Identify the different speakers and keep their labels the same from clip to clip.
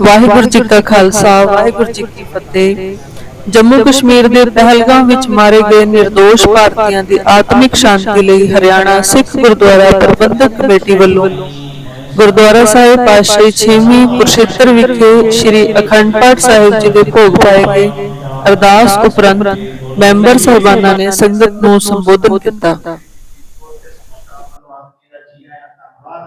Speaker 1: ਵਾਹਿਗੁਰੂ ਜੀ ਕਾ ਖਾਲਸਾ ਵਾਹਿਗੁਰੂ ਜੀ ਕੀ ਫਤਿਹ। ਜੰਮੂ ਕਸ਼ਮੀਰ ਦੇ ਪਹਿਲਗਾਮ ਵਿੱਚ ਮਾਰੇ ਗਏ નિર્ਦੋਸ਼ ਭਾਰਤੀਆਂ ਦੀ ਆਤਮਿਕ ਸ਼ਾਂਤੀ ਲਈ ਹਰਿਆਣਾ ਸਿੱਖ ਗੁਰਦੁਆਰਾ ਪ੍ਰਬੰਧਕ ਕਮੇਟੀ ਵੱਲੋਂ ਗੁਰਦੁਆਰਾ ਸਾਹਿਬ ਪਾਤਸ਼ਾਹੀ 6ਵੀਂ ਕੁਰਸ਼ੇਤਰ ਵਿਖੇ ਸ੍ਰੀ ਅਖੰਡ ਪਾਠ ਸਾਹਿਬ ਜੀ ਦੇ ਭੋਗ ਪਾਏ ਗਏ। ਅਰਦਾਸ ਉਪਰੰਤ ਮੈਂਬਰ ਸਾਹਿਬਾਨਾਂ ਨੇ ਸੰਗਤ ਨੂੰ ਸੰਬੋਧਨ ਕੀਤਾ।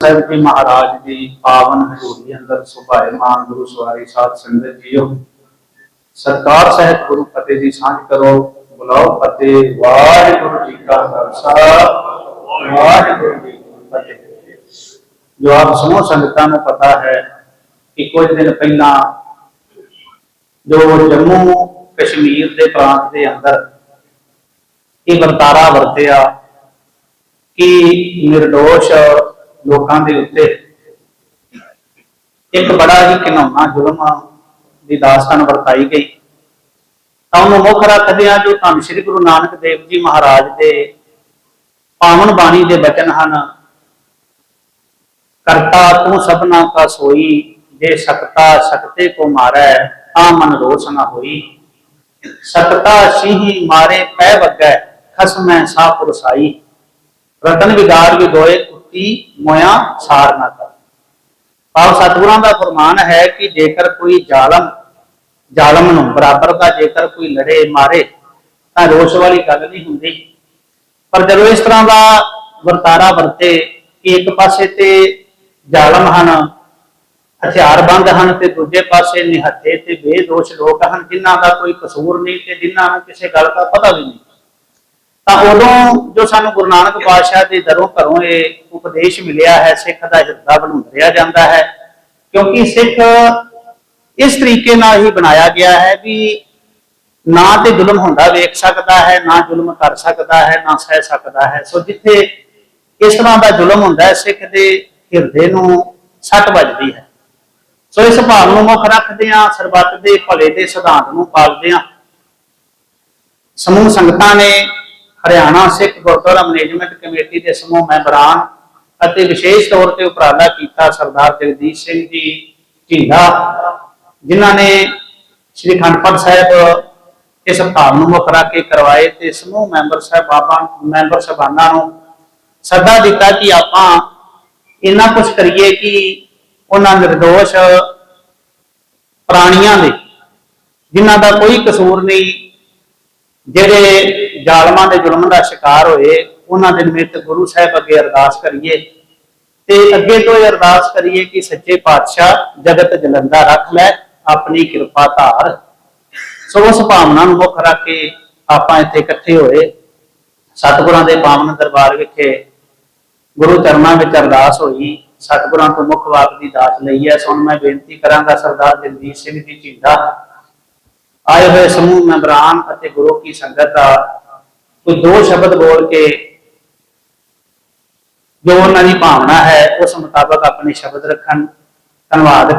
Speaker 2: ਸਾਹਿਬ ਜੀ ਮਹਾਰਾਜ ਦੀ ਪਾਵਨ ਹਜ਼ੂਰੀ ਅੰਦਰ ਸੁਭਾਇਮਾਨ ਗੁਰੂ ਸਵਾਰੀ ਸਾਧ ਸੰਗਤ ਜੀਓ। ਸਰਕਾਰ ਸਾਹਿਬ ਗੁਰੂ ਫਤਿਹ ਦੀ ਸਾਂਝ ਕਰੋ। ਬੁਲਾਓ ਫਤਿਹ। ਵਾਹਿਗੁਰੂ ਜੀ ਕਾ ਖਾਲਸਾ। ਵਾਹਿਗੁਰੂ ਜੀ ਕੀ ਫਤਿਹ। ਜੋ ਆਪ ਸਮੂਹ ਸੰਗਤਾਂ ਨੂੰ ਪਤਾ ਹੈ ਕਿ ਕੁਝ ਦਿਨ ਪਹਿਲਾਂ ਜੋ ਜੰਮੂ ਕਸ਼ਮੀਰ ਦੇ ਪ੍ਰਾਂਤ ਦੇ ਅੰਦਰ ਇਹ ਵਰਤਾਰਾ ਵਰਤਿਆ ਕਿ નિર્ਦੋਸ਼ ਲੋਕਾਂ ਦੇ ਉੱਤੇ। ਇੱਕ ਬੜਾ ਹੀ ਘਿਨਾਉਣਾ ਜ਼ੁਲਮ ਦੀ ਦਾਸਤਾਨ ਵਰਤਾਈ ਗਈ। ਤਾਂ ਉਹਨੂੰ ਮੁੱਖ ਰੱਖਦੇ ਜੋ ਧੰਨ ਸ਼੍ਰੀ ਗੁਰੂ ਨਾਨਕ ਦੇਵ ਜੀ ਮਹਾਰਾਜ ਦੇ ਪਾਵਨ ਬਾਣੀ ਦੇ ਬਚਨ ਹਨ। ਕਰਤਾ ਤੂੰ ਸਭਨਾ ਕਾ ਸੋਈ, ਜੇ ਸਕਤਾ ਸਕਤੇ ਕੋ ਮਾਰੈ, ਤਾਂ ਮਨ ਰੋਸ ਨਾ ਹੋਈ। ਸਕਤਾ ਸਿਹੀ ਮਾਰੇ ਪੈ ਵਗੈ, ਖਸਮੈ ਸਾ ਪੁਰਸਾਈ। ਰਤਨ ਵਿਦਾਰ ਵੀ ਦੋਏ ਮੋਇਆ, ਸਾਰ ਨਾ ਕਰ। ਆਪ ਸਤਿਗੁਰਾਂ ਦਾ ਫਰਮਾਨ ਹੈ ਕਿ ਜੇਕਰ ਕੋਈ ਜ਼ਾਲਮ ਜ਼ਾਲਮ ਨੂੰ ਬਰਾਬਰ ਦਾ ਜੇਕਰ ਕੋਈ ਲੜੇ, ਮਾਰੇ, ਤਾਂ ਰੋਸ਼ ਵਾਲੀ ਗੱਲ ਨਹੀਂ ਹੁੰਦੀ। ਪਰ ਜਦੋਂ ਇਸ ਤਰ੍ਹਾਂ ਦਾ ਵਰਤਾਰਾ ਵਰਤੇ ਕਿ ਇੱਕ ਪਾਸੇ ਤੇ ਜ਼ਾਲਮ ਹਨ, ਹਥਿਆਰਬੰਦ ਹਨ ਤੇ ਦੂਜੇ ਪਾਸੇ ਨਿਹੱਥੇ ਤੇ ਬੇਦੋਸ਼ ਲੋਕ ਹਨ, ਜਿਨ੍ਹਾਂ ਦਾ ਕੋਈ ਕਸੂਰ ਨਹੀਂ ਤੇ ਜਿਨ੍ਹਾਂ ਨੂੰ ਕਿਸੇ ਗੱਲ ਦਾ ਪਤਾ ਵੀ ਨਹੀਂ। ਤਾਂ ਉਦੋਂ ਜੋ ਸਾਨੂੰ ਗੁਰੂ ਨਾਨਕ ਪਾਤਸ਼ਾਹ ਦੇ ਦਰੋਂ ਘਰੋਂ ਇਹ ਉਪਦੇਸ਼ ਮਿਲਿਆ ਹੈ ਸਿੱਖ ਦਾ ਹਿਰਦਾ ਬਣਾਇਆ ਜਾਂਦਾ ਹੈ। ਕਿਉਂਕਿ ਸਿੱਖ ਇਸ ਤਰੀਕੇ ਨਾਲ ਹੀ ਬਣਾਇਆ ਗਿਆ ਹੈ ਵੀ ਨਾ ਤੇ ਜ਼ੁਲਮ ਹੁੰਦਾ ਵੇਖ ਸਕਦਾ ਹੈ ਨਾ ਜ਼ੁਲਮ ਕਰ ਸਕਦਾ ਹੈ ਨਾ ਸਹਿ ਸਕਦਾ ਹੈ। ਸੋ ਜਿੱਥੇ ਇਸ ਤਰ੍ਹਾਂ ਦਾ ਜ਼ੁਲਮ ਹੁੰਦਾ ਹੈ ਸਿੱਖ ਦੇ ਹਿਰਦੇ ਨੂੰ ਸੱਟ ਵੱਜਦੀ ਹੈ। ਸੋ ਇਸ ਭਾਵ ਨੂੰ ਮੁੱਖ ਰੱਖਦੇ ਆ ਸਰਬੱਤ ਦੇ ਭਲੇ ਦੇ ਸਿਧਾਂਤ ਨੂੰ ਪਾਲਦੇ ਆ ਸਮੂਹ ਸੰਗਤਾਂ ਨੇ ਹਰਿਆਣਾ ਸਿੱਖ ਗੁਰਦੁਆਰਾ ਮੈਨੇਜਮੈਂਟ ਕਮੇਟੀ ਦੇ ਸਮੂਹ ਮੈਂਬਰਾਂ ਅਤੇ ਵਿਸ਼ੇਸ਼ ਤੌਰ ਤੇ ਉਪਰਾਲਾ ਕੀਤਾ ਸਰਦਾਰ ਜਗਦੀਸ਼ ਸਿੰਘ ਜੀ ਢੀਂਡਾ, ਜਿਨ੍ਹਾਂ ਨੇ ਸ੍ਰੀ ਅਖੰਡ ਸਾਹਿਬ ਇਸ ਭਾਵ ਨੂੰ ਮੁੱਖ ਰੱਖ ਕੇ ਕਰਵਾਏ ਤੇ ਸਮੂਹ ਮੈਂਬਰ ਸਾਹਿਬਾਨਾਂ ਮੈਂਬਰ ਸਾਹਿਬਾਨਾਂ ਨੂੰ ਸੱਦਾ ਦਿੱਤਾ ਕਿ ਆਪਾਂ ਇੰਨਾ ਕੁਝ ਕਰੀਏ ਕਿ ਉਹਨਾਂ ਨਿਰਦੋਸ਼ ਪ੍ਰਾਣੀਆਂ ਦੇ, ਜਿਨ੍ਹਾਂ ਦਾ ਕੋਈ ਕਸੂਰ ਨਹੀਂ, ਜਿਹੜੇ ਜ਼ਾਲਮਾਂ ਦੇ ਜ਼ੁਲਮ ਦਾ ਸ਼ਿਕਾਰ ਹੋਏ, ਉਹਨਾਂ ਦੇ ਨਿਮਿਤ ਗੁਰੂ ਸਾਹਿਬ ਅੱਗੇ ਅਰਦਾਸ ਕਰੀਏ। ਤੇ ਅੱਗੇ ਤੋਂ ਇਹ ਅਰਦਾਸ ਕਰੀਏ ਕਿ ਸੱਚੇ ਪਾਤਸ਼ਾਹ ਜਗਤ ਜਲੰਦਾ ਰੱਖ ਲੈ, ਆਪਣੀ ਕਿਰਪਾ ਧਾਰ। ਸੋ ਉਸ ਭਾਵਨਾ ਨੂੰ ਮੁੱਖ ਰੱਖ ਕੇ ਆਪਾਂ ਇੱਥੇ ਇਕੱਠੇ ਹੋਏ। ਸਤਿਗੁਰਾਂ ਦੇ ਪਾਵਨ ਦਰਬਾਰ ਵਿਖੇ ਗੁਰੂ ਚਰਨਾਂ ਵਿੱਚ ਅਰਦਾਸ ਹੋਈ। ਸਤਿਗੁਰਾਂ ਤੋਂ ਮੁੱਖ ਵਾਕ ਦੀ ਦਾਤ ਲਈ ਹੈ। ਸੋ ਮੈਂ ਬੇਨਤੀ ਕਰਾਂਗਾ ਸਰਦਾਰ ਜਗਦੀਸ਼ ਸਿੰਘ ਜੀ ਝੀਂਡਾ। ਆਏ ਹੋਏ ਸਮੂਹ ਮੈਂਬਰਾਂ ਅਤੇ ਗੁਰੂ ਕੀ ਸੰਗਤ ਦਾ ਕੋਈ ਦੋ ਸ਼ਬਦ ਬੋਲ ਕੇ ਜੋ ਉਹਨਾਂ ਦੀ ਭਾਵਨਾ ਹੈ, ਉਸ ਮੁਤਾਬਕ ਆਪਣੇ ਸ਼ਬਦ ਰੱਖਣ, ਧੰਨਵਾਦ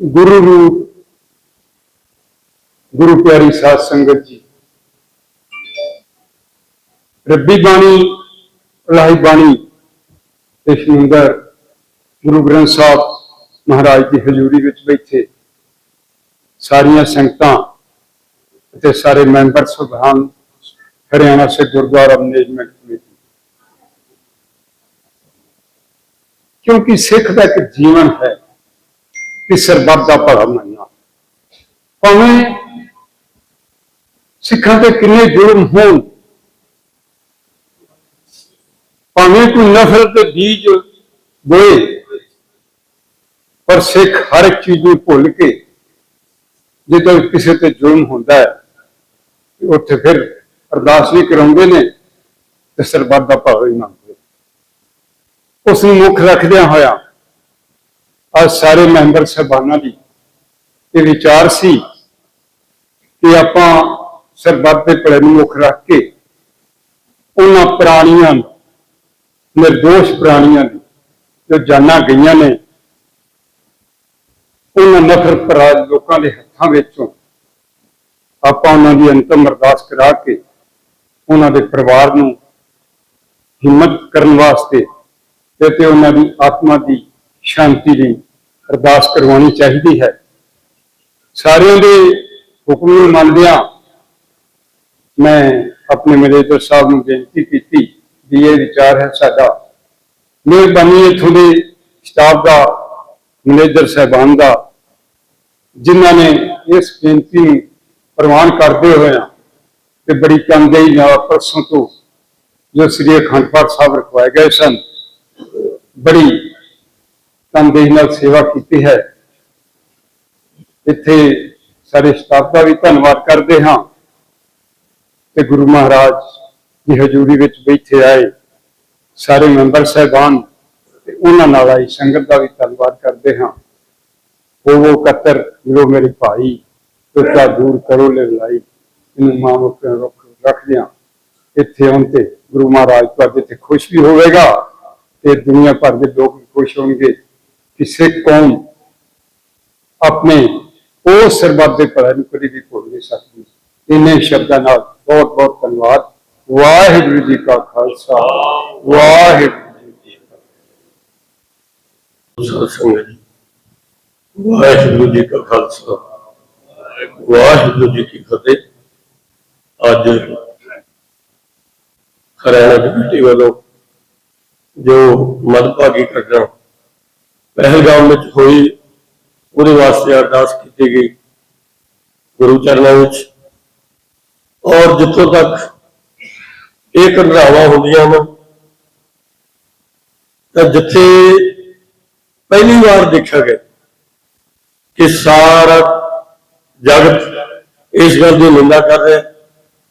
Speaker 3: ਗੁਰੂ ਰੂਪ, ਗੁਰੂ ਪਿਆਰੀ ਸਾਧ ਸੰਗਤ ਜੀ। ਰੱਬੀ ਬਾਣੀ ਲਾਹੀ ਬਾਣੀ ਤੇ ਸ਼ਿੰਦਰ ਗੁਰੂ ਗ੍ਰੰਥ ਸਾਹਿਬ ਮਹਾਰਾਜ ਦੀ ਹਜ਼ੂਰੀ ਵਿੱਚ ਬੈਠੇ ਸਾਰੀਆਂ ਸੰਗਤਾਂ ਅਤੇ ਸਾਰੇ ਮੈਂਬਰ ਸਭਾਨ ਹਰਿਆਣਾ ਸੇ ਗੁਰਦੁਆਰਾ ਮੈਨੇਜਮੈਂਟ ਕਮੇਟੀ। ਕਿਉਂਕਿ ਸਿੱਖ ਦਾ ਇੱਕ ਜੀਵਨ ਹੈ ਕਿ ਸਰਬੱਤ ਦਾ ਭਲਾ ਮੰਨਣਾ। ਭਾਵੇਂ ਸਿੱਖਾਂ ਤੇ ਕਿੰਨੇ ਜ਼ੁਲਮ ਹੋਣ, ਭਾਵੇਂ ਕੋਈ ਨਫ਼ਰਤ ਦੇ ਬੀਜ ਬੋਏ, ਪਰ ਸਿੱਖ ਹਰ ਇੱਕ ਚੀਜ਼ ਨੂੰ ਭੁੱਲ ਕੇ ਜਦੋਂ ਕਿਸੇ ਤੇ ਜ਼ੁਲਮ ਹੁੰਦਾ ਹੈ ਉੱਥੇ ਫਿਰ ਅਰਦਾਸ ਵੀ ਕਰਾਉਂਦੇ ਨੇ ਤੇ ਸਰਬੱਤ ਦਾ ਭਲਾ ਹੀ ਮੰਗਦੇ ਉਸ ਨੂੰ ਮੁੱਖ ਰੱਖਦਿਆਂ ਹੋਇਆ ਅੱਜ ਸਾਰੇ ਮੈਂਬਰ ਸਭਾਨਾਂ ਦੀ ਇਹ ਵਿਚਾਰ ਸੀ ਕਿ ਆਪਾਂ ਸਰਬੱਤ ਦੇ ਭਲੇ ਨੂੰ ਮੁੱਖ ਰੱਖ ਕੇ ਉਹਨਾਂ ਪ੍ਰਾਣੀਆਂ ਨੂੰ, ਨਿਰਦੋਸ਼ ਪ੍ਰਾਣੀਆਂ ਦੀ ਜੋ ਜਾਨਾਂ ਗਈਆਂ ਨੇ ਉਹਨਾਂ ਨਫ਼ਰ ਪਰਾਜ ਲੋਕਾਂ ਦੇ ਹੱਥਾਂ ਵਿੱਚੋਂ ਆਪਾਂ ਉਹਨਾਂ ਦੀ ਅੰਤਮ ਅਰਦਾਸ ਕਰਾ ਕੇ ਉਹਨਾਂ ਦੇ ਪਰਿਵਾਰ ਨੂੰ ਹਿੰਮਤ ਕਰਨ ਵਾਸਤੇ ਤੇ ਤੇ ਉਹਨਾਂ ਦੀ ਆਤਮਾ ਦੀ ਸ਼ਾਂਤੀ ਲਈ ਅਰਦਾਸ ਕਰਵਾਉਣੀ ਚਾਹੀਦੀ ਹੈ। ਸਾਰਿਆਂ ਦੇ ਹੁਕਮ ਨੂੰ ਮੰਨਦਿਆਂ ਮੈਂ ਆਪਣੇ ਮੈਨੇਜਰ ਸਾਹਿਬ ਨੂੰ ਬੇਨਤੀ ਕੀਤੀ ਵੀ ਇਹ ਵਿਚਾਰ ਹੈ ਸਾਡਾ। ਮਿਹਰਬਾਨੀ ਇੱਥੋਂ ਦੇ ਸਟਾਫ ਦਾ, ਮੈਨੇਜਰ ਸਾਹਿਬਾਨ ਦਾ, ਜਿਨ੍ਹਾਂ ਨੇ ਇਸ ਬੇਨਤੀ ਪ੍ਰਵਾਨ ਕਰਦੇ ਹੋਏ ਤੇ ਬੜੀ ਤਨਦੇਹੀ ਨਾਲ ਪਰਸੋਂ ਤੋਂ ਜੋ ਸ੍ਰੀ ਅਖੰਡ ਪਾਠ ਸਾਹਿਬ ਰਖਵਾਏ ਗਏ ਸਨ, ਬੜੀ ਤਨਦੇਹੀ ਨਾਲ ਸੇਵਾ ਕੀਤੀ ਹੈ। ਇੱਥੇ ਸਾਰੇ ਸਟਾਫ ਦਾ ਵੀ ਧੰਨਵਾਦ ਕਰਦੇ ਹਾਂ ਤੇ ਗੁਰੂ ਮਹਾਰਾਜ ਦੀ ਹਜ਼ੂਰੀ ਵਿੱਚ ਬੈਠੇ ਆਏ ਸਾਰੇ ਮੈਂਬਰ ਸਹਿਬਾਨ ਤੇ ਉਹਨਾਂ ਨਾਲ ਆਈ ਸੰਗਤ ਦਾ ਵੀ ਧੰਨਵਾਦ ਕਰਦੇ ਹਾਂ। ਉਹ ਕਤਰ ਜੋ ਮੇਰੇ ਭਾਈ ਤੁਤਾ ਦੂਰ ਕਰੋ ਲੈ ਲਾਈ। ਇਹਨੂੰ ਮਾਂ ਬਾਪ ਨੂੰ ਰੱਖ ਰੱਖਦਿਆਂ ਇੱਥੇ ਆਉਣ ਤੇ ਗੁਰੂ ਮਹਾਰਾਜ ਤੁਹਾਡੇ ਤੇ ਖੁਸ਼ ਵੀ ਹੋਵੇਗਾ ਤੇ ਦੁਨੀਆ ਭਰ ਦੇ ਲੋਕ ਵੀ ਖੁਸ਼ ਹੋਣਗੇ ਕਿ ਸਿੱਖ ਕੌਮ ਆਪਣੇ ਉਹ ਸਰਬੱਤ ਦੇ ਭਲੇ ਨੂੰ ਕਦੀ ਵੀ ਭੁੱਲ ਨਹੀਂ ਸਕਦੀ। ਇੰਨੇ ਸ਼ਬਦਾਂ ਨਾਲ ਬਹੁਤ ਬਹੁਤ ਧੰਨਵਾਦ। ਵਾਹਿਗੁਰੂ ਜੀ ਕਾ ਖਾਲਸਾ। ਵਾਹਿਗੁਰੂ ਜੀ ਕੀ ਫਤਿਹ।
Speaker 4: ਵਾਹਿਗੁਰੂ ਜੀ ਕਾ ਖਾਲਸਾ। ਵਾਹਿਗੁਰੂ ਜੀ ਕੀ ਫਤਿਹ। ਅੱਜ ਹਰਿਆਣਾ ਕਮੇਟੀ ਵੱਲੋਂ ਜੋ ਮਦਭਾਗੀ ਘਟਨਾ ਪਹਿਲਗਾਮ ਵਿੱਚ ਹੋਈ, ਉਹਦੇ ਵਾਸਤੇ ਅਰਦਾਸ ਕੀਤੀ ਗਈ। ਗੁਰੂ ਚਰਨਾਂ ਵਿੱਚ। ਔਰ ਜਿੱਥੋਂ ਤੱਕ ਇਹ ਘਟਨਾਵਾਂ ਹੁੰਦੀਆਂ ਨੇ, ਤਾਂ ਜਿੱਥੇ ਪਹਿਲੀ ਵਾਰ ਦੇਖਿਆ ਗਿਆ ਕਿ ਸਾਰਾ ਜਗਤ ਇਸ ਗੱਲ ਦੀ ਨਿੰਦਾ ਕਰ ਰਿਹਾ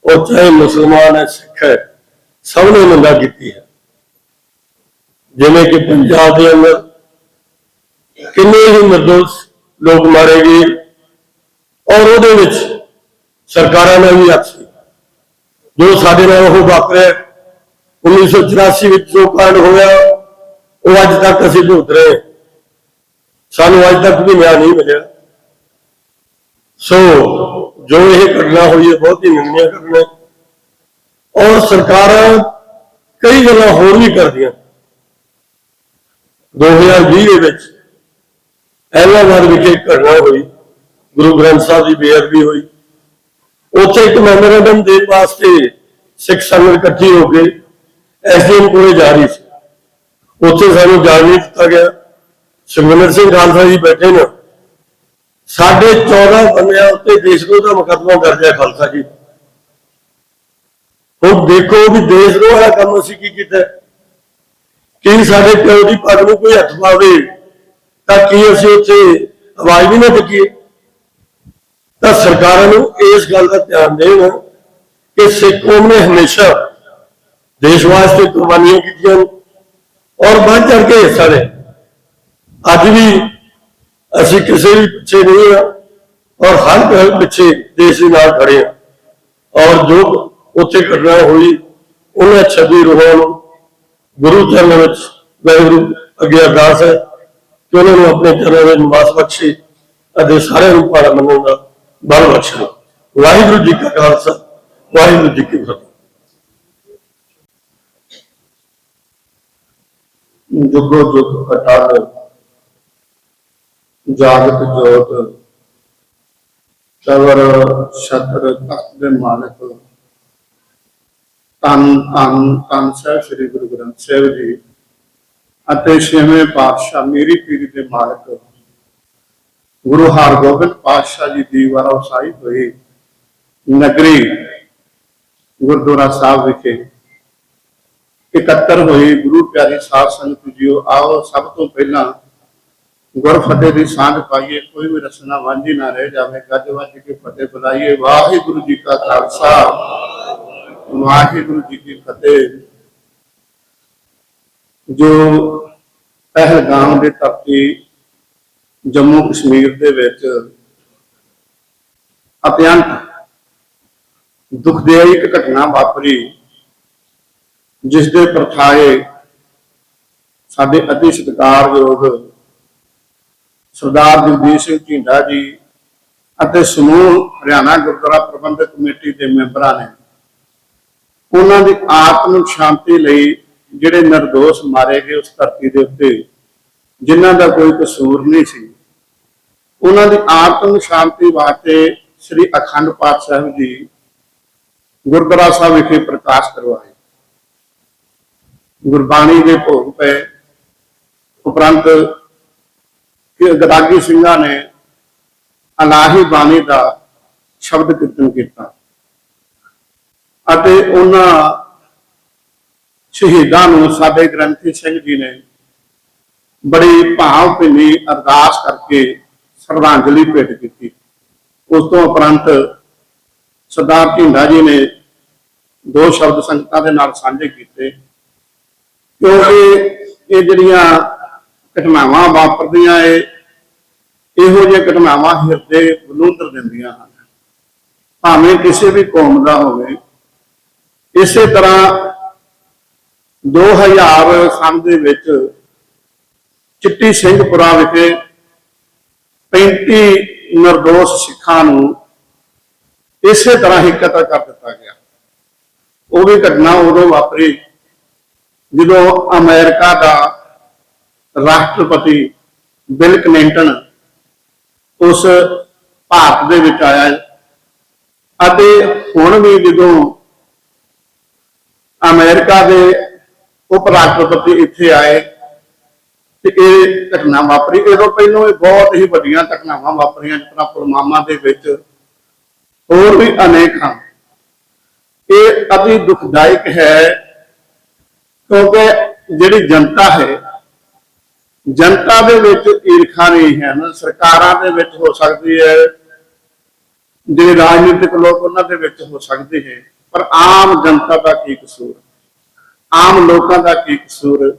Speaker 4: ਔਰ ਚਾਹੇ ਮੁਸਲਮਾਨ ਹੈ, ਸਿੱਖ ਹੈ, ਸਭ ਨੇ ਨਿੰਦਾ ਕੀਤੀ ਹੈ। ਜਿਵੇਂ ਕਿ ਪੰਜਾਬ ਦੇ ਅੰਦਰ ਕਿੰਨੇ ਹੀ ਨਿਰਦੋਸ਼ ਲੋਕ ਮਾਰੇ ਗਏ ਔਰ ਉਹਦੇ ਵਿੱਚ ਸਰਕਾਰਾਂ ਦਾ ਵੀ ਹੱਥ ਸੀ। ਜੋ ਸਾਡੇ ਨਾਲ ਉਹ ਵਾਪਰਿਆ 1984 ਵਿੱਚ ਜੋ ਕਾਂਡ ਹੋਇਆ, ਉਹ ਅੱਜ ਤੱਕ ਅਸੀਂ ਭੁਗਤ ਰਹੇ। ਸਾਨੂੰ ਅੱਜ ਤੱਕ ਵੀ ਨਿਆਂ ਨਹੀਂ ਮਿਲਿਆ। ਸੋ ਜੋ ਇਹ ਘਟਨਾ ਹੋਈ ਹੈ ਬਹੁਤ ਹੀ ਨਿੰਦਨੀय ਘਟਨਾ ਔਰ ਸਰਕਾਰਾਂ ਕਈ ਗੱਲਾਂ ਹੋਰ ਵੀ ਕਰਦੀਆਂ। 2020 ਦੇ ਵਿੱਚ ਐਲਾਹਾਬਾਦ ਵਿਖੇ ਘਟਨਾ ਹੋਈ। ਗੁਰੂ ਗ੍ਰੰਥ ਸਾਹਿਬ ਦੀ ਬੇਅਦਬੀ ਹੋਈ। ਉੱਥੇ ਇੱਕ ਮੈਮੋਰੰਡਮ ਦੇ ਵਾਸਤੇ ਸਿੱਖ ਸੰਗਤ ਇਕੱਠੀ ਹੋ ਕੇ ਐਸਡੀਐਮ ਕੋਲੇ ਜਾ ਰਹੀ ਸੀ। ਉੱਥੇ ਸਾਨੂੰ ਜਾਣ ਨਹੀਂ ਦਿੱਤਾ ਗਿਆ। ਸੁਖਵਿੰਦਰ ਸਿੰਘ ਖਾਲਸਾ ਜੀ ਬੈਠੇ ਨੇ। ਸਾਡੇ 14 ਬੰਦਿਆਂ ਉੱਤੇ ਦੇਸ਼ਦਰੋਹ ਦਾ ਮੁਕੱਦਮਾ ਦਰਜ ਹੈ ਖਾਲਸਾ ਜੀ। ਹੁਣ ਦੇਖੋ ਵੀ ਦੇਸ਼ਦਰੋਹ ਵਾਲਾ ਕੰਮ ਅਸੀਂ ਕੀ ਕੀਤਾ ਹੈ? ਕੀ ਸਾਡੇ ਪਿਓ ਦੀ ਪੱਗ ਨੂੰ ਕੋਈ ਹੱਥ ਪਾਵੇ, ਤਾਂ ਕੀ ਅਸੀਂ ਉੱਥੇ ਆਵਾਜ਼ ਵੀ ਨਾ ਚੱਕੀਏ? ਤਾਂ ਸਰਕਾਰਾਂ ਨੂੰ ਇਸ ਗੱਲ ਦਾ ਧਿਆਨ ਦੇਣ ਕਿ ਸਿੱਖ ਕੌਮ ਨੇ ਹਮੇਸ਼ਾ ਦੇਸ਼ ਵਾਸਤੇ ਕੁਰਬਾਨੀਆਂ ਕੀਤੀਆਂ ਔਰ ਵੱਧ ਚੜ ਕੇ ਹਿੱਸਾ ਲਿਆ। ਅੱਜ ਵੀ ਅਸੀਂ ਕਿਸੇ ਵੀ ਪਿੱਛੇ ਨਹੀਂ ਆ ਔਰ ਹਰ ਪਹਿਲ ਪਿੱਛੇ ਦੇਸ਼ ਦੇ ਨਾਲ ਖੜੇ ਆ ਔਰ ਜੋ ਉੱਥੇ ਘਟਨਾ ਹੋਈ, ਉਹਨਾਂ 26 ਰੂਹਾਂ ਨੂੰ। ਗੁਰੂ ਚਰਨਾਂ ਵਿੱਚ ਵਾਹਿਗੁਰੂ ਅੱਗੇ ਅਰਦਾਸ ਹੈ ਕਿ ਉਹਨਾਂ ਨੂੰ ਆਪਣੇ ਚਰਨਾਂ ਵਿੱਚ ਨਿਵਾਸ ਬਖਸ਼ੇ ਅਤੇ ਸਾਰੇ ਨੂੰ ਪਾੜਾ ਮੰਨਣ ਦਾ ਬਲ ਬਖਸ਼ੇ। ਵਾਹਿਗੁਰੂ ਜੀ ਕਾ ਖਾਲਸਾ, ਵਾਹਿਗੁਰੂ ਜੀ ਕੀ ਫਤਿਹ।
Speaker 5: ਜੁਗੋ ਜੁਗ ਅਟਲ ਜਾਗਤ ਜੋਤ, ਚਵਰ ਛਤਰ ਤਖਤ ਦੇ ਮਾਲਕ। ਤਨ ਤਨ ਤਨ ਸਾਹਿਬ ਸ੍ਰੀ ਗੁਰੂ ਗ੍ਰੰਥ ਸਾਹਿਬ ਜੀ ਅਤੇ ਛੇਵੇਂ ਪਾਤਸ਼ਾਹ ਮੇਰੀ ਪੀਰੀ ਦੇ ਮਾਲਕ। ਗੁਰੂ ਹਰਗੋਬਿੰਦ ਪਾਤਸ਼ਾਹ ਜੀ ਦੀ ਵਰਸਾਈ ਹੋਈ ਨਗਰੀ ਗੁਰਦੁਆਰਾ ਸਾਹਿਬ ਵਿਖੇ। ਇਕੱਤਰ ਹੋਈ ਗੁਰੂ ਪਿਆਰੀ ਸਾਧ ਸੰਗਤ ਜੀਓ, ਆਓ ਸਭ ਤੋਂ ਪਹਿਲਾਂ ਗੁਰ ਫਤਿਹ ਦੀ ਸਾਂਝ ਪਾਈਏ, ਕੋਈ ਵੀ ਰਸਨਾ ਵਾਂਝੀ ਨਾ ਰਹਿ ਜਾਵੇ, ਗੱਜ ਵੱਜ ਕੇ ਫਤਿਹ ਬੁਲਾਈਏ। ਵਾਹਿਗੁਰੂ ਜੀ ਕਾ ਖਾਲਸਾ, ਵਾਹਿਗੁਰੂ ਜੀ ਕੀ ਫਤਿਹ। ਜੋ ਪਹਿਲਗਾਮ ਦੇ ਧਰਤੀ ਜੰਮੂ ਕਸ਼ਮੀਰ ਦੇ ਵਿੱਚ ਅਤਿਅੰਤ ਦੁਖਦਾਈ ਇੱਕ ਘਟਨਾ ਵਾਪਰੀ ਜਿਸ ਦੇ ਪ੍ਰਥਾਏ ਸਾਡੇ ਅਤੀ ਸਤਿਕਾਰਯੋਗ ਸਰਦਾਰ ਜਗਦੀਸ਼ ਸਿੰਘ ਝਿੰਡਾ ਜੀ ਅਤੇ ਸਮੂਹ ਹਰਿਆਣਾ ਗੁਰਦੁਆਰਾ ਪ੍ਰਬੰਧਕ ਕਮੇਟੀ ਦੇ ਮੈਂਬਰਾਂ ਨੇ ਉਹਨਾਂ ਦੀ ਆਤਮ ਸ਼ਾਂਤੀ ਲਈ ਜਿਹੜੇ ਨਿਰਦੋਸ਼ ਮਾਰੇ ਗਏ ਉਸ ਧਰਤੀ ਦੇ ਉੱਤੇ, ਜਿਨ੍ਹਾਂ ਦਾ ਕੋਈ ਕਸੂਰ ਨਹੀਂ ਸੀ। ਉਹਨਾਂ ਦੀ ਆਤਮ ਸ਼ਾਂਤੀ ਵਾਸਤੇ ਸ੍ਰੀ ਅਖੰਡ ਪਾਠ ਸਾਹਿਬ ਜੀ ਗੁਰਦੁਆਰਾ ਸਾਹਿਬ ਵਿਖੇ ਪ੍ਰਕਾਸ਼ ਕਰਵਾਏ। ਗੁਰਬਾਣੀ ਦੇ ਭੋਗ ਪਏ। ਉਪਰੰਤ ਕਿ ਗਦਾਗੀ ਸਿੰਘਾਂ ਨੇ ਅਲਾਹੀ ਬਾਣੀ ਦਾ ਸ਼ਬਦ ਕੀਰਤਨ ਕੀਤਾ ਅਤੇ ਉਹਨਾਂ ਸ਼ਹੀਦਾਂ ਨੂੰ ਸਾਡੇ ਗ੍ਰੰਥੀ ਸਿੰਘ ਜੀ ਨੇ ਬੜੀ ਭਾਵ ਭਿੰਨੀ ਅਰਦਾਸ ਕਰਕੇ ਸ਼ਰਧਾਂਜਲੀ ਭੇਟ ਕੀਤੀ। ਉਸ ਤੋਂ ਉਪਰੰਤ ਸਰਦਾਰ ਢਿੰਡਾ ਜੀ ਨੇ ਦੋ ਸ਼ਬਦ ਸੰਗਤਾਂ ਦੇ ਨਾਲ ਸਾਂਝੇ ਕੀਤੇ ਕਿਉਂਕਿ ਇਹ ਜਿਹੜੀਆਂ ਘਟਨਾਵਾਂ ਵਾਪਰਦੀਆਂ ਏ ਇਹੋ ਜਿਹੀਆਂ ਘਟਨਾਵਾਂ ਹਿਰਦੇ ਬਲੂੰਦਰ ਦਿੰਦੀਆਂ ਹਨ। ਭਾਵੇਂ ਕਿਸੇ ਵੀ ਕੌਮ ਦਾ ਹੋਵੇ। ਇਸੇ ਤਰ੍ਹਾਂ 2000 ਸੰਨ ਦੇ ਵਿੱਚ ਚਿੱਟੀ ਸਿੰਘਪੁਰਾ ਵਿਖੇ 35 ਨਿਰਦੋਸ਼ ਸਿੱਖਾਂ ਨੂੰ ਇਸੇ ਤਰ੍ਹਾਂ ਹੀ ਕਤਲ ਕਰ ਦਿੱਤਾ ਗਿਆ। ਉਹ ਵੀ ਘਟਨਾ ਉਦੋਂ ਵਾਪਰੀ ਜਦੋਂ ਅਮਰੀਕਾ ਦਾ ਰਾਸ਼ਟਰਪਤੀ ਬਿਲ ਕਲਿੰਟਨ ਉਸ ਭਾਰਤ ਦੇ ਵਿੱਚ ਆਇਆ ਹੈ। ਅਤੇ ਹੁਣ ਵੀ ਜਦੋਂ ਅਮਰੀਕਾ ਦੇ ਉਪ ਰਾਸ਼ਟਰਪਤੀ ਇੱਥੇ ਆਏ, ਤੇ ਇਹ ਘਟਨਾ ਵਾਪਰੀ। ਇਹਦੋਂ ਪਹਿਲਾਂ ਇਹ ਬਹੁਤ ਹੀ ਵੱਡੀਆਂ ਘਟਨਾਵਾਂ ਵਾਪਰੀਆਂ, ਜਿਸ ਤਰ੍ਹਾਂ ਪੁਲਵਾਮਾ ਦੇ ਵਿੱਚ। ਹੋਰ ਵੀ ਅਨੇਕ ਹਨ। ਇਹ ਅਤੀ ਦੁਖਦਾਇਕ ਹੈ, ਕਿਉਂਕਿ ਜਿਹੜੀ ਜਨਤਾ ਹੈ ਜਨਤਾ ਦੇ ਵਿੱਚ ਈਰਖਾ ਨਹੀਂ ਹੈ ਨਾ, ਸਰਕਾਰਾਂ ਦੇ ਵਿੱਚ ਹੋ ਸਕਦੀ ਹੈ, ਜਿਹੜੇ ਰਾਜਨੀਤਿਕ ਲੋਕ ਉਹਨਾਂ ਦੇ ਵਿੱਚ ਹੋ ਸਕਦੇ ਹੈ, ਪਰ ਆਮ ਜਨਤਾ ਦਾ ਕੀ ਕਸੂਰ? ਆਮ ਲੋਕਾਂ ਦਾ ਕੀ ਕਸੂਰ?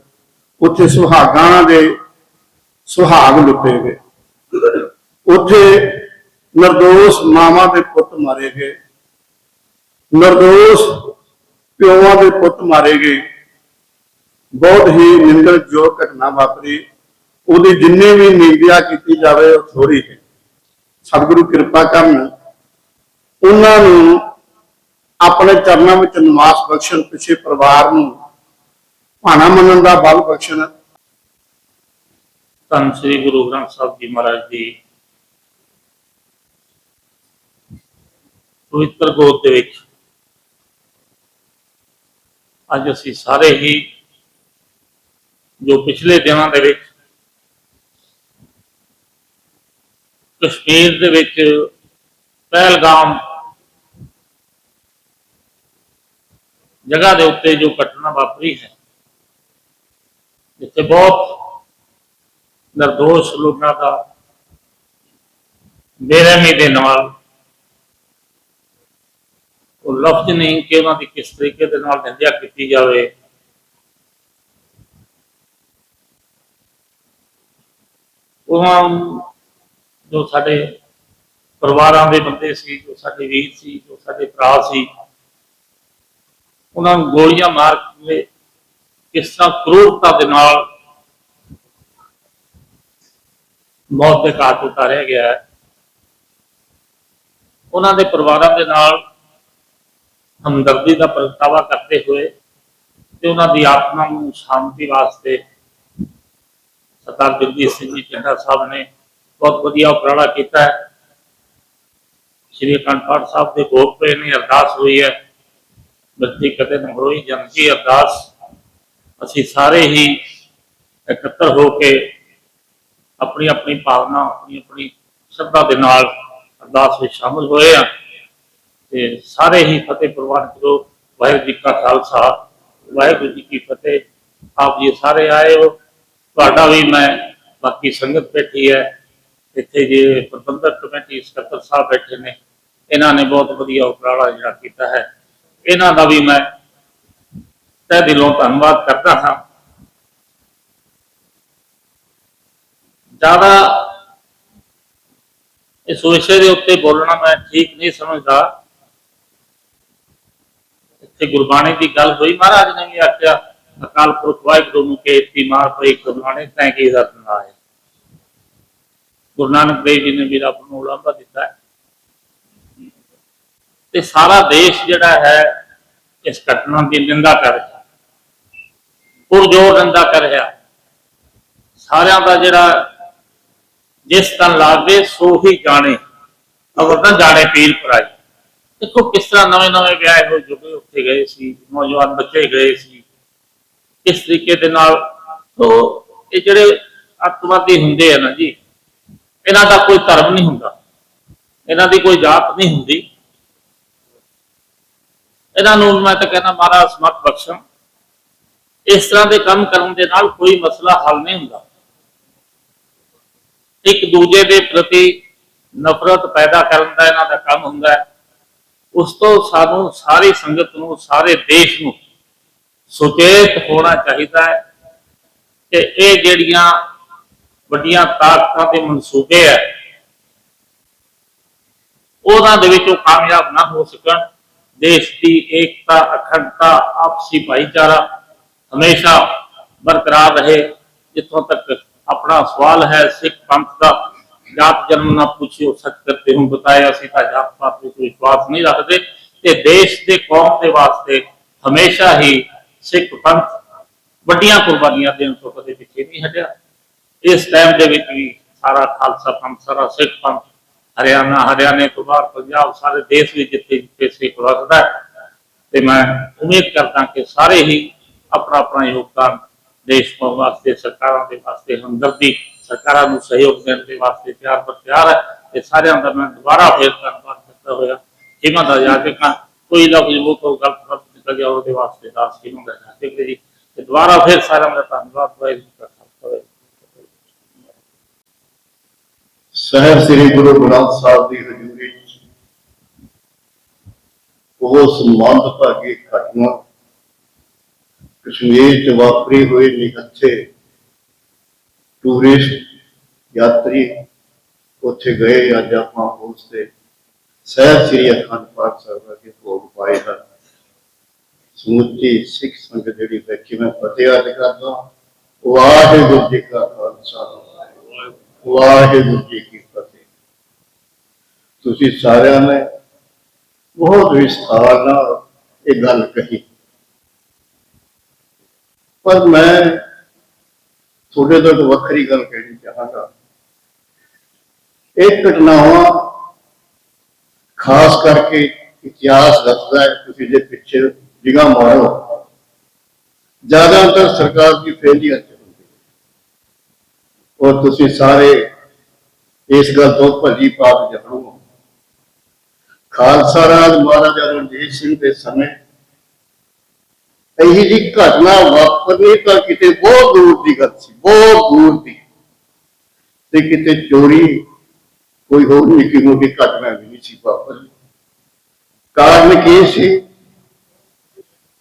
Speaker 5: ਉੱਥੇ ਸੁਹਾਗਾਂ ਦੇ ਸੁਹਾਗ ਲੁੱਟੇ ਗਏ। ਉੱਥੇ ਨਿਰਦੋਸ਼ ਮਾਵਾਂ ਦੇ ਪੁੱਤ ਮਾਰੇ ਗਏ। ਨਿਰਦੋਸ਼ ਪਿਓਾਂ ਦੇ ਪੁੱਤ ਮਾਰੇ ਗਏ। ਬਹੁਤ ਹੀ ਨਿੰਦਣਯੋਗ ਘਟਨਾ ਵਾਪਰੀ। ਉਹਦੀ ਜਿੰਨੀ ਵੀ ਨਿੰਦਿਆ ਕੀਤੀ ਜਾਵੇ, ਉਹ ਥੋੜੀ ਹੈ। ਸਤਿਗੁਰੂ ਕਿਰਪਾ ਕਰਨ, ਉਹਨਾਂ ਨੂੰ ਆਪਣੇ ਚਰਨਾਂ ਵਿੱਚ ਨਿਵਾਸ ਬਖਸ਼ਣ, ਪਿੱਛੇ ਪਰਿਵਾਰ ਨੂੰ ਭਾਣਾ ਮੰਨਣ ਦਾ ਬਲ ਬਖਸ਼ਣ।
Speaker 6: ਧੰਨ ਸ੍ਰੀ ਗੁਰੂ ਗ੍ਰੰਥ ਸਾਹਿਬ ਜੀ ਮਹਾਰਾਜ ਦੀ ਪਵਿੱਤਰ ਗੋਦ ਦੇ ਵਿੱਚ ਅੱਜ ਅਸੀਂ ਸਾਰੇ ਹੀ ਜੋ ਪਿਛਲੇ ਦਿਨਾਂ ਦੇ ਵਿੱਚ ਕਸ਼ਮੀਰ ਦੇ ਵਿੱਚ ਪਹਿਲਗਾਮ ਜਗ੍ਹਾ ਦੇ ਉੱਤੇ ਜੋ ਘਟਨਾ ਵਾਪਰੀ ਹੈ, ਜਿੱਥੇ ਬਹੁਤ ਨਿਰਦੋਸ਼ ਲੋਕਾਂ ਦਾ ਬੇਰਹਿਮੀ ਦੇ ਨਾਲ ਉਹ ਲਫ਼ਜ਼ ਨਹੀਂ ਕਿ ਉਹਨਾਂ ਦੀ ਕਿਸ ਤਰੀਕੇ ਦੇ ਨਾਲ ਨਿੰਦਿਆ ਕੀਤੀ ਜਾਵੇ। ਉਹਨਾਂ ਜੋ ਸਾਡੇ ਪਰਿਵਾਰਾਂ ਦੇ ਬੰਦੇ ਸੀ, ਜੋ ਸਾਡੇ ਵੀਰ ਸੀ, ਜੋ ਸਾਡੇ ਭਰਾ ਸੀ, ਉਹਨਾਂ ਨੂੰ ਗੋਲੀਆਂ ਮਾਰ ਕੇ ਕਿਸ ਤਰ੍ਹਾਂ ਕਰੂਰਤਾ ਦੇ ਨਾਲ ਮੌਤ ਦੇ ਘਾਟ ਉਤਾਰਿਆ ਗਿਆ ਹੈ। ਉਹਨਾਂ ਦੇ ਪਰਿਵਾਰਾਂ ਦੇ ਨਾਲ ਹਮਦਰਦੀ ਦਾ ਪ੍ਰਗਟਾਵਾ ਕਰਦੇ ਹੋਏ ਤੇ ਉਹਨਾਂ ਦੀ ਆਤਮਾ ਨੂੰ ਸ਼ਾਂਤੀ ਵਾਸਤੇ ਸਰਦਾਰ ਜਗਦੀਸ਼ ਸਿੰਘ ਜੀ ਚੰਡਾ ਸਾਹਿਬ ਨੇ ਬਹੁਤ ਵਧੀਆ ਉਪਰਾਲਾ ਕੀਤਾ ਹੈ। ਸ਼੍ਰੀ ਅਖੰਡ ਪਾਠ ਸਾਹਿਬ ਦੇ ਭੋਗ ਪਏ ਨੇ, ਅਰਦਾਸ ਹੋਈ ਹੈ। ਬੱਚੀ ਕਦੇ ਨਾ ਹੋਈ ਜਨਕੀ ਅਰਦਾਸ ਅਸੀਂ ਸਾਰੇ ਹੀ ਇਕੱਤਰ ਹੋ ਕੇ ਆਪਣੀ ਆਪਣੀ ਭਾਵਨਾ ਆਪਣੀ ਆਪਣੀ ਸ਼ਰਧਾ ਦੇ ਨਾਲ ਅਰਦਾਸ ਵਿੱਚ ਸ਼ਾਮਲ ਹੋਏ ਆ ਤੇ ਸਾਰੇ ਹੀ ਫਤਿਹ ਪ੍ਰਵਾਨ ਕਰੋ। ਵਾਹਿਗੁਰੂ ਜੀ ਕਾ ਖਾਲਸਾ, ਵਾਹਿਗੁਰੂ ਜੀ ਕੀ ਫਤਿਹ। ਆਪ ਜੀ ਸਾਰੇ ਆਏ ਹੋ। ਤੁਹਾਡਾ ਵੀ ਮੈਂ ਬਾਕੀ ਸੰਗਤ ਬੈਠੀ ਹੈ। ਇੱਥੇ ਜੇ ਪ੍ਰਬੰਧਕ ਕਮੇਟੀ ਸਕੱਤਰ ਸਾਹਿਬ ਬੈਠੇ ਨੇ, ਇਹਨਾਂ ਨੇ ਬਹੁਤ ਵਧੀਆ ਉਪਰਾਲਾ ਜਿਹੜਾ ਕੀਤਾ ਹੈ। ਇਹਨਾਂ ਦਾ ਵੀ ਮੈਂ ਤਹਿ ਦਿਲੋਂ ਧੰਨਵਾਦ ਕਰਦਾ ਹਾਂ। ਜ਼ਿਆਦਾ ਇਸ ਵਿਸ਼ੇ ਦੇ ਉੱਤੇ ਬੋਲਣਾ ਮੈਂ ਠੀਕ ਨਹੀਂ ਸਮਝਦਾ। ਇੱਥੇ ਗੁਰਬਾਣੀ ਦੀ ਗੱਲ ਹੋਈ, ਮਹਾਰਾਜ ਨੇ ਵੀ ਆਖਿਆ, ਅਕਾਲ ਪੁਰਖ ਵਾਹਿਗੁਰੂ ਨੂੰ ਕੇਤੀ ਮਾਰ ਪਈ ਗੁਰਬਾਣੀ, ਤੈਂ ਕੀ ਰਤ ਨਾ ਗੁਰੂ ਨਾਨਕ ਦੇਵ ਜੀ ਨੇ ਵੀ ਰੱਬ ਨੂੰ ਉਲਾਂਭਾ ਦਿੱਤਾ ਹੈ। ਤੇ ਸਾਰਾ ਦੇਸ਼ ਜਿਹੜਾ ਹੈ, ਇਸ ਘਟਨਾ ਦੀ ਨਿੰਦਾ ਕਰ ਰਿਹਾ। ਪੁਰਜੋਰ ਨਿੰਦਾ ਕਰ ਰਿਹਾ। ਸਾਰਿਆਂ ਦਾ ਜਿਹੜਾ ਜਿਸ ਤਨ ਲਾਗੇ, ਸੋ ਹੀ ਜਾਣੇ। ਅਗਰ ਤਾਂ ਜਾਣੇ ਪੀਰ ਪਰਾਈ ਦੇਖੋ, ਕਿਸ ਤਰ੍ਹਾਂ ਨਵੇਂ ਨਵੇਂ ਵਿਆਹ ਹੋ ਜੁਗੇ ਉੱਥੇ ਗਏ ਸੀ, ਨੌਜਵਾਨ ਬੱਚੇ ਗਏ ਸੀ। ਇਸ ਤਰੀਕੇ ਦੇ ਨਾਲ ਤੋ ਇਹ ਜਿਹੜੇ ਅੱਤਵਾਦੀ ਹੁੰਦੇ ਆ ਨਾ ਜੀ ਇਹਨਾਂ ਦਾ ਕੋਈ ਧਰਮ ਨਹੀਂ ਹੁੰਦਾ। ਇਹਨਾਂ ਦੀ ਕੋਈ ਜਾਤ ਨਹੀਂ ਹੁੰਦੀ। ਇਹਨਾਂ ਨੂੰ ਮੈਂ ਤਾਂ ਕਹਿੰਦਾ, ਮਹਾਰਾਜ ਸਮਤ ਬਖਸ਼ਣ। ਇਸ ਤਰ੍ਹਾਂ ਦੇ ਕੰਮ ਕਰਨ ਦੇ ਨਾਲ ਕੋਈ ਮਸਲਾ ਹੱਲ ਨਹੀਂ ਹੁੰਦਾ। ਇੱਕ ਦੂਜੇ ਦੇ ਪ੍ਰਤੀ ਨਫ਼ਰਤ ਪੈਦਾ ਕਰਨ ਦਾ ਇਹਨਾਂ ਦਾ ਕੰਮ ਹੁੰਦਾ ਹੈ। ਉਸ ਤੋਂ ਸਾਨੂੰ ਸਾਰੀ ਸੰਗਤ ਨੂੰ, ਸਾਰੇ ਦੇਸ਼ ਨੂੰ ਸੁਚੇਤ ਹੋਣਾ ਚਾਹੀਦਾ ਹੈ ਕਿ ਇਹ ਜਿਹੜੀਆਂ ਵੱਡੀਆਂ ਤਾਕਤਾਂ ਦੇ ਮਨਸੂਬੇ ਹੈ। ਉਹਨਾਂ ਦੇ ਵਿੱਚ ਉਹ ਕਾਮਯਾਬ ਨਾ ਹੋ ਸਕਣ। ਦੇਸ਼ ਦੀ ਏਕਤਾ, ਅਖੰਡਤਾ, ਆਪਸੀ ਭਾਈਚਾਰਾ ਹਮੇਸ਼ਾ ਬਰਕਰਾਰ ਰਹੇ। ਜਿੱਥੋਂ ਤੱਕ ਆਪਣਾ ਸਵਾਲ ਹੈ, ਸਿੱਖ ਪੰਥ ਦਾ, ਜਾਤ ਜਨਮ ਨਾ ਪੁੱਛਿਓ, ਸੱਚ ਕਰਤੇ ਹੂੰ ਬਤਾਇਆ ਅਸੀਂ ਤਾਂ ਜਾਤ ਪਾਤ ਵਿੱਚ ਵਿਸ਼ਵਾਸ ਨਹੀਂ ਰੱਖਦੇ। ਤੇ ਦੇਸ਼ ਦੇ ਕੌਮ ਦੇ ਵਾਸਤੇ ਹਮੇਸ਼ਾ ਹੀ ਸਿੱਖ ਪੰਥ ਵੱਡੀਆਂ ਕੁਰਬਾਨੀਆਂ ਦੇਣ ਤੋਂ ਕਦੇ ਪਿੱਛੇ ਨਹੀਂ ਹਟਿਆ। ਇਸ ਟਾਈਮ ਦੇ ਵਿੱਚ ਵੀ ਸਾਰਾ ਖਾਲਸਾ ਪੰਥ, ਸਾਰਾ ਸਿੱਖ ਪੰਥ, ਹਰਿਆਣਾ, ਹਰਿਆਣੇ ਤੋਂ ਬਾਹਰ ਪੰਜਾਬ, ਸਾਰੇ ਦੇਸ਼ ਵਿੱਚ ਜਿੱਥੇ ਜਿੱਥੇ ਸਿੱਖ ਵਸਦਾ ਤੇ ਮੈਂ ਉਮੀਦ ਕਰਦਾ ਕਿ ਸਾਰੇ ਹੀ ਆਪਣਾ ਆਪਣਾ ਯੋਗਦਾਨ ਦੇਸ਼ ਕੌਮ ਵਾਸਤੇ, ਸਰਕਾਰਾਂ ਦੇ ਵਾਸਤੇ, ਹਮਦਰਦੀ, ਸਰਕਾਰਾਂ ਨੂੰ ਸਹਿਯੋਗ ਦੇਣ ਦੇ ਵਾਸਤੇ ਤਿਆਰ ਪਰ ਤਿਆਰ ਹੈ। ਤੇ ਸਾਰਿਆਂ ਦਾ ਮੈਂ ਦੁਬਾਰਾ ਫੇਰ ਧੰਨਵਾਦ ਕਰਦਾ ਹੋਇਆ। ਜਿਨ੍ਹਾਂ ਦਾ ਜਾ ਕੇ ਕਾ ਕੋਈ ਲਫ਼ਜ਼ ਮੂੰਹ ਤੋਂ ਗਲਤ ਗਲਤ ਨਿਕਲ ਗਿਆ, ਉਹਦੇ ਵਾਸਤੇ ਦਾਸ ਜੀ ਨੂੰ ਦਾ ਜੀ। ਤੇ ਦੁਬਾਰਾ ਫੇਰ ਸਾਰਿਆਂ ਦਾ ਧੰਨਵਾਦ, ਵਾਹਿਗੁਰੂ ਜੀ ਕੀ ਫਤਿਹ।
Speaker 7: ਸਹਿਬ ਸ੍ਰੀ ਗੁਰੂ ਗ੍ਰੰਥ ਸਾਹਿਬ ਦੀ ਹਜ਼ੂਰੀ ਵਿੱਚ ਉਹ ਸੰਬੰਧ ਭਾਗੀ ਘਟਨਾ ਕਸ਼ਮੀਰ ਚ ਵਾਪਰੀ ਹੋਈ ਨਿਹੱਥੇ ਟੂਰਿਸਟ ਯਾਤਰੀ ਉੱਥੇ ਗਏ ਅੱਜ ਆਪਾਂ ਉਸ ਤੇ ਸਹਿਬ ਸ੍ਰੀ ਅਖੰਡ ਪਾਠ ਸਾਹਿਬ ਦੇ ਭੋਗ ਪਾਏ ਹਨ। ਸਮੁੱਚੀ ਸਿੱਖ ਸੰਗਤ ਜਿਹੜੀ ਬੈਠੀ, ਮੈਂ ਫਤਿਹ ਅਰਜ਼ ਕਰਦਾ ਵਾਹਿਗੁਰੂ ਜੀ ਕਾ ਖਾਲਸਾ। ਵਾਹਿਗੁਰੂ ਜੀ ਕੀ ਫਤਿਹ ਤੁਸੀਂ ਸਾਰਿਆਂ ਨੇ ਬਹੁਤ ਵਿਸਥਾਰ ਨਾਲ ਇਹ ਗੱਲ ਕਹੀ ਪਰ ਮੈਂ ਤੁਹਾਡੇ ਤੋਂ ਇੱਕ ਵੱਖਰੀ ਗੱਲ ਕਹਿਣੀ ਚਾਹਾਂਗਾ ਇਹ ਘਟਨਾਵਾਂ ਖਾਸ ਕਰਕੇ ਇਤਿਹਾਸ ਦੱਸਦਾ ਹੈ ਤੁਸੀਂ ਜੇ ਪਿੱਛੇ ਨਿਗਾਹ ਮਾਰੋ ਜ਼ਿਆਦਾਤਰ ਸਰਕਾਰ ਦੀ ਫੇਲੀਅਰ ਚ ਹੁੰਦੀ ਹੈ ਔਰ ਤੁਸੀਂ ਸਾਰੇ ਇਸ ਗੱਲ ਤੋਂ ਭੱਜੀ ਪਾਪ ਜਹੜੂ ਖਾਲਸਾ ਰਾਜ ਮਹਾਰਾਜਾ ਰਣਜੀਤ ਸਿੰਘ ਦੇ ਸਮੇਂ ਇਹੀ ਜੀ ਘਟਨਾ ਵਾਪਰਨੀ ਤਾਂ ਕਿਤੇ ਬਹੁਤ ਦੂਰ ਦੀ ਗੱਲ ਸੀ, ਬਹੁਤ ਦੂਰ ਦੀ। ਤੇ ਕਿਤੇ ਚੋਰੀ ਕੋਈ ਹੋਰ ਨਿੱਕੀ ਮੋਟੀ ਘਟਨਾ ਵੀ ਨਹੀਂ ਸੀ ਵਾਪਰਨੀ। ਕਾਰਨ ਕੀ ਸੀ?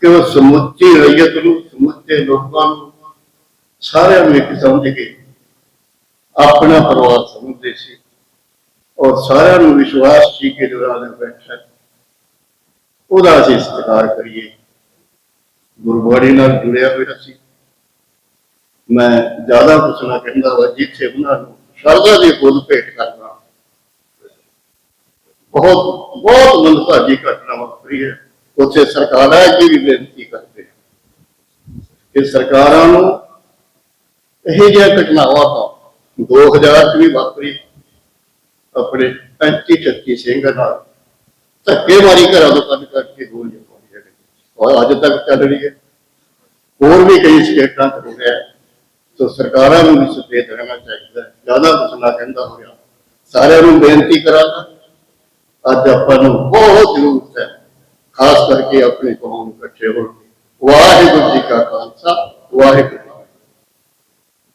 Speaker 7: ਕਿ ਉਹ ਸਮੁੱਚੀ ਰਈਅਤ ਨੂੰ, ਸਮੁੱਚੇ ਲੋਕਾਂ ਨੂੰ ਸਾਰਿਆਂ ਨੂੰ ਇੱਕ ਸਮਝ ਕੇ ਆਪਣਾ ਪਰਿਵਾਰ ਸਮਝਦੇ ਸੀ ਔਰ ਸਾਰਿਆਂ ਨੂੰ ਵਿਸ਼ਵਾਸ ਸੀ ਕਿ ਜੋ ਨਾਲ ਬੈਠਾ ਉਹਦਾ ਅਸੀਂ ਸਤਿਕਾਰ ਕਰੀਏ। ਗੁਰਬਾਣੀ ਨਾਲ ਜੁੜਿਆ ਹੋਇਆ ਸੀ। ਮੈਂ ਜ਼ਿਆਦਾ ਕੁਛ ਨਾ ਕਹਿੰਦਾ ਵਾ ਜਿੱਥੇ ਉਹਨਾਂ ਨੂੰ ਸ਼ਰਧਾ ਦੇ ਫੁੱਲ ਭੇਟ ਕਰਨਾ। ਬਹੁਤ ਬਹੁਤ ਮੰਦਭਾਗੀ ਘਟਨਾ ਵਾਪਰੀ ਹੈ। ਉੱਥੇ ਸਰਕਾਰਾਂ ਅੱਗੇ ਵੀ ਬੇਨਤੀ ਕਰਦੇ ਕਿ ਸਰਕਾਰਾਂ ਨੂੰ ਇਹ ਜਿਹੀਆਂ ਘਟਨਾਵਾਂ ਤੋਂ 2000 ਚ ਵੀ ਵਾਪਰੀ। ਆਪਣੇ 35 36 ਸਿੰਘ ਨਾਲ। ਧੱਕੇਮਾਰੀ ਘਰਾਂ ਤੋਂ ਕੱਢ ਕਰਕੇ ਗੋਲੀਆਂ ਪਾਉਂਦੇ ਨੇ ਔਰ ਅੱਜ ਤੱਕ ਚੱਲ ਰਹੀ ਹੈ। ਹੋਰ ਵੀ ਕਈ ਸਟੇਟਾਂ ਚ ਹੋ ਰਿਹਾ। ਸੋ ਸਰਕਾਰਾਂ ਨੂੰ ਵੀ ਸੁਚੇਤ ਰਹਿਣਾ ਚਾਹੀਦਾ ਜ਼ਿਆਦਾ ਕੁਛ ਕਹਿੰਦਾ ਹੋਇਆ। ਸਾਰਿਆਂ ਨੂੰ ਬੇਨਤੀ ਕਰਾਂਗਾ। ਅੱਜ ਆਪਾਂ ਨੂੰ ਬਹੁਤ ਜ਼ਰੂਰਤ ਹੈ। ਖਾਸ ਕਰਕੇ ਆਪਣੇ ਕੌਮ ਨੂੰ ਇਕੱਠੇ ਹੋਣ ਵਾਹਿਗੁਰੂ ਜੀ ਕਾ ਖਾਲਸਾ, ਵਾਹਿਗੁਰੂ